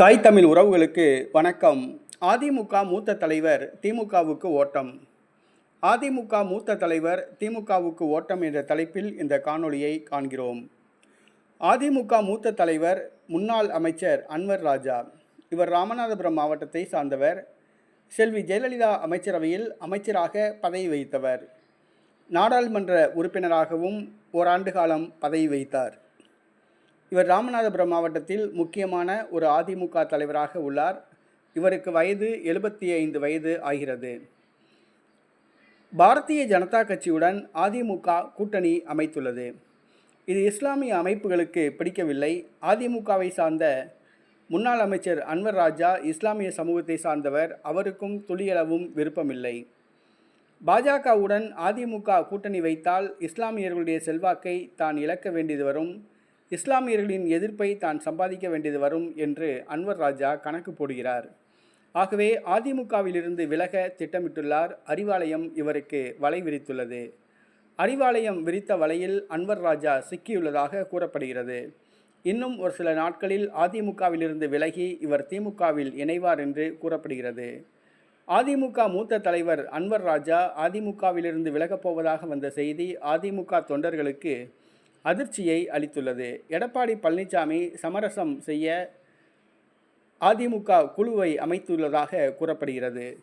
தாய் தமிழ் உறவுகளுக்கு வணக்கம். அதிமுக மூத்த தலைவர் திமுகவுக்கு ஓட்டம். அதிமுக மூத்த தலைவர் திமுகவுக்கு ஓட்டம் என்ற தலைப்பில் இந்த காணொளியை காண்கிறோம். அதிமுக மூத்த தலைவர் முன்னாள் அமைச்சர் அன்வர் ராஜா இவர் ராமநாதபுரம் மாவட்டத்தை சார்ந்தவர். செல்வி ஜெயலலிதா அமைச்சரவையில் அமைச்சராக பதவி வைத்தவர் நாடாளுமன்ற உறுப்பினராகவும் ஓராண்டு காலம் பதவி வைத்தார் இவர் ராமநாதபுரம் மாவட்டத்தில் முக்கியமான ஒரு அதிமுக தலைவராக உள்ளார். இவருக்கு வயது எழுபத்தி ஐந்து வயது ஆகிறது. பாரதிய ஜனதா கட்சியுடன் அதிமுக கூட்டணி அமைத்துள்ளது. இது இஸ்லாமிய அமைப்புகளுக்கு பிடிக்கவில்லை. அதிமுகவை சார்ந்த முன்னாள் அமைச்சர் அன்வர் ராஜா இஸ்லாமிய சமூகத்தை சார்ந்தவர் அவருக்கும் துளியளவும் விருப்பமில்லை. பாஜகவுடன் அதிமுக கூட்டணி வைத்தால் இஸ்லாமியர்களுடைய செல்வாக்கை தான் இழக்க வேண்டியது வரும். இஸ்லாமியர்களின் எதிர்ப்பை தான் சம்பாதிக்க வேண்டியது வரும் என்று அன்வர் ராஜா கணக்கு போடுகிறார். ஆகவே அதிமுகவிலிருந்து விலக திட்டமிட்டுள்ளார் அறிவாலயம் இவருக்கு வலை விரித்துள்ளது. அறிவாலயம் விரித்த வலையில் அன்வர் ராஜா சிக்கியுள்ளதாக கூறப்படுகிறது. இன்னும் ஒரு சில நாட்களில் அதிமுகவிலிருந்து விலகி இவர் திமுகவில் இணைவார் என்று கூறப்படுகிறது. அதிமுக மூத்த தலைவர் அன்வர் ராஜா அதிமுகவிலிருந்து விலகப் போவதாக வந்த செய்தி அதிமுக தொண்டர்களுக்கு அதிர்ச்சியை அளித்துள்ளது. எடப்பாடி பழனிசாமி சமரசம் செய்ய அதிமுக குழுவை அமைத்துள்ளதாக கூறப்படுகிறது.